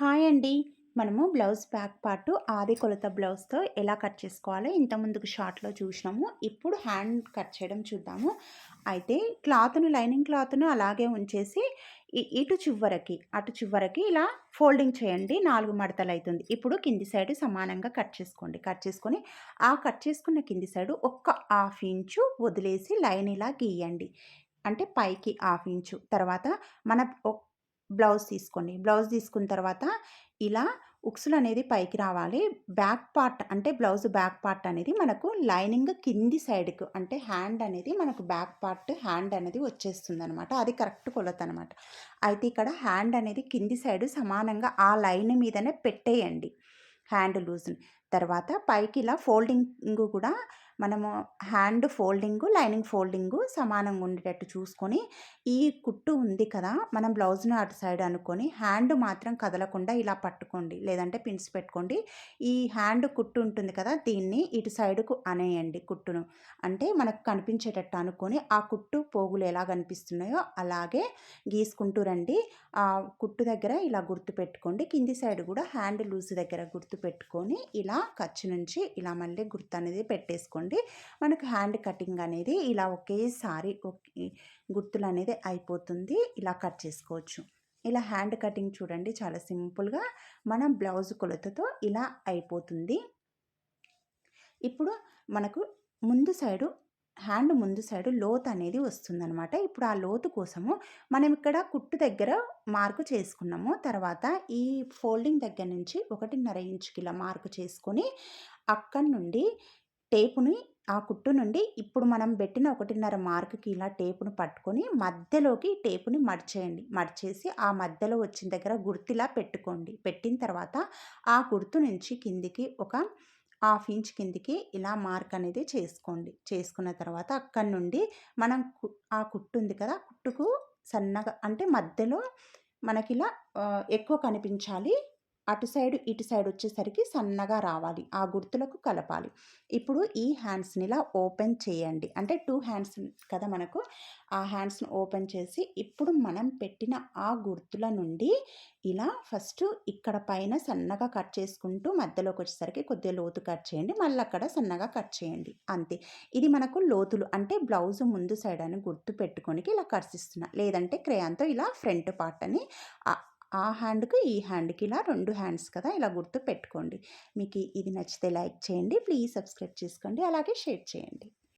Hi అండి. మనము blouse back part ఆది కొలత బ్లౌజ్తో ఎలా కట్ చేసుకోవాలో ఇంత ముందుకు షార్ట్లో చూసినాము. ఇప్పుడు హ్యాండ్ కట్ చేయడం చూద్దాము. అయితే క్లాత్ను లైనింగ్ క్లాత్ను అలాగే ఉంచేసి ఇటు చివరకి అటు చివరకి ఇలా ఫోల్డింగ్ చేయండి. నాలుగు మడతలు అవుతుంది ఇప్పుడు కింది సైడ్ సమానంగా కట్ చేసుకోండి. కట్ చేసుకొని ఆ కట్ చేసుకున్న కింది సైడ్ ఒక్క హాఫ్ ఇంచు వదిలేసి లైన్ ఇలా గీయండి. అంటే పైకి హాఫ్ ఇంచు. తర్వాత మన బ్లౌజ్ తీసుకోండి బ్లౌజ్ తీసుకున్న తర్వాత ఇలా ఉక్సులు అనేది పైకి రావాలి. బ్యాక్ పార్ట్ అంటే బ్లౌజ్ బ్యాక్ పార్ట్ అనేది మనకు లైనింగ్ కింది సైడ్కు అంటే హ్యాండ్ అనేది మనకు బ్యాక్ పార్ట్ హ్యాండ్ అనేది వచ్చేస్తుంది అనమాట అది కరెక్ట్ కొలత అనమాట అయితే ఇక్కడ హ్యాండ్ అనేది కింది సైడ్ సమానంగా ఆ లైన్ మీదనే పెట్టేయండి. హ్యాండ్ లూజ్ని. తర్వాత పైకి ఇలా ఫోల్డింగ్ కూడా మనము హ్యాండ్ ఫోల్డింగు లైనింగ్ ఫోల్డింగు సమానంగా ఉండేటట్టు చూసుకొని ఈ కుట్టు ఉంది కదా మనం బ్లౌజ్ను అటు సైడ్ అనుకొని హ్యాండ్ మాత్రం కదలకుండా ఇలా పట్టుకోండి. లేదంటే పిన్స్ పెట్టుకోండి. ఈ హ్యాండ్ కుట్టు ఉంటుంది కదా దీన్ని ఇటు సైడ్కు అనేయండి కుట్టును. అంటే మనకు కనిపించేటట్టు అనుకొని ఆ కుట్టు పోగులు ఎలా కనిపిస్తున్నాయో అలాగే గీసుకుంటూ రండి. ఆ కుట్టు దగ్గర ఇలా గుర్తు పెట్టుకోండి. కింది సైడ్ కూడా హ్యాండ్ లూజ్ దగ్గర గుర్తు పెట్టుకొని ఇలా ఖర్చు నుంచి ఇలా మళ్ళీ గుర్తు అనేది పెట్టేసుకోండి. మనకు హ్యాండ్ కటింగ్ అనేది ఇలా ఒకేసారి గుర్తులు అనేది అయిపోతుంది. ఇలా కట్ చేసుకోవచ్చు. ఇలా హ్యాండ్ కటింగ్ చూడండి చాలా సింపుల్గా మన బ్లౌజ్ కొలతతో ఇలా అయిపోతుంది. ఇప్పుడు మనకు ముందు సైడు హ్యాండ్ ముందు సైడ్ లోతు అనేది వస్తుందనమాట ఇప్పుడు ఆ లోతు కోసము మనం ఇక్కడ కుట్టు దగ్గర మార్కు చేసుకున్నాము. తర్వాత ఈ ఫోల్డింగ్ దగ్గర నుంచి ఒకటిన్నర ఇంచుకి ఇలా మార్కు చేసుకొని అక్కడి నుండి టేపుని ఆ కుట్టు నుండి ఇప్పుడు మనం పెట్టిన ఒకటిన్నర మార్కుకి ఇలా టేపును పట్టుకొని మధ్యలోకి టేపుని మడిచేయండి. మడిచేసి ఆ మధ్యలో వచ్చిన దగ్గర గుర్తులా పెట్టుకోండి. పెట్టిన తర్వాత ఆ గుర్తు నుంచి కిందికి ఒక హాఫ్ ఇంచ్ కిందికి ఇలా మార్క్ అనేది చేసుకోండి. చేసుకున్న తర్వాత అక్కడి నుండి మనం కు- ఆ కుట్టు ఉంది కదా కుట్టుకు సన్నగా అంటే మధ్యలో మనకి ఇలా ఎక్కువ కనిపించాలి. అటు సైడ్ ఇటు సైడ్ వచ్చేసరికి సన్నగా రావాలి. ఆ గుర్తులకు కలపాలి. ఇప్పుడు ఈ హ్యాండ్స్ని ఇలా ఓపెన్ చేయండి. అంటే టూ హ్యాండ్స్ కదా మనకు? ఆ హ్యాండ్స్ని ఓపెన్ చేసి ఇప్పుడు మనం పెట్టిన ఆ గుర్తుల నుండి ఇలా ఫస్ట్ ఇక్కడ పైన సన్నగా కట్ చేసుకుంటూ మధ్యలోకి వచ్చేసరికి కొద్దిగా లోతు కట్ చేయండి. మళ్ళీ అక్కడ సన్నగా కట్ చేయండి. అంతే. ఇది మనకు లోతులు అంటే బ్లౌజ్ ముందు సైడ్ అని గుర్తు పెట్టుకోనికి ఇలా కట్స్ లేదంటే క్రేయాన్తో ఇలా ఫ్రంట్ పార్ట్ అని ఆ హ్యాండ్కి ఈ హ్యాండ్కి ఇలా రెండు హ్యాండ్స్ కదా ఇలా గుర్తు పెట్టుకోండి మీకు ఇది నచ్చితే లైక్ చేయండి ప్లీజ్ సబ్స్క్రైబ్ చేసుకోండి అలాగే షేర్ చేయండి.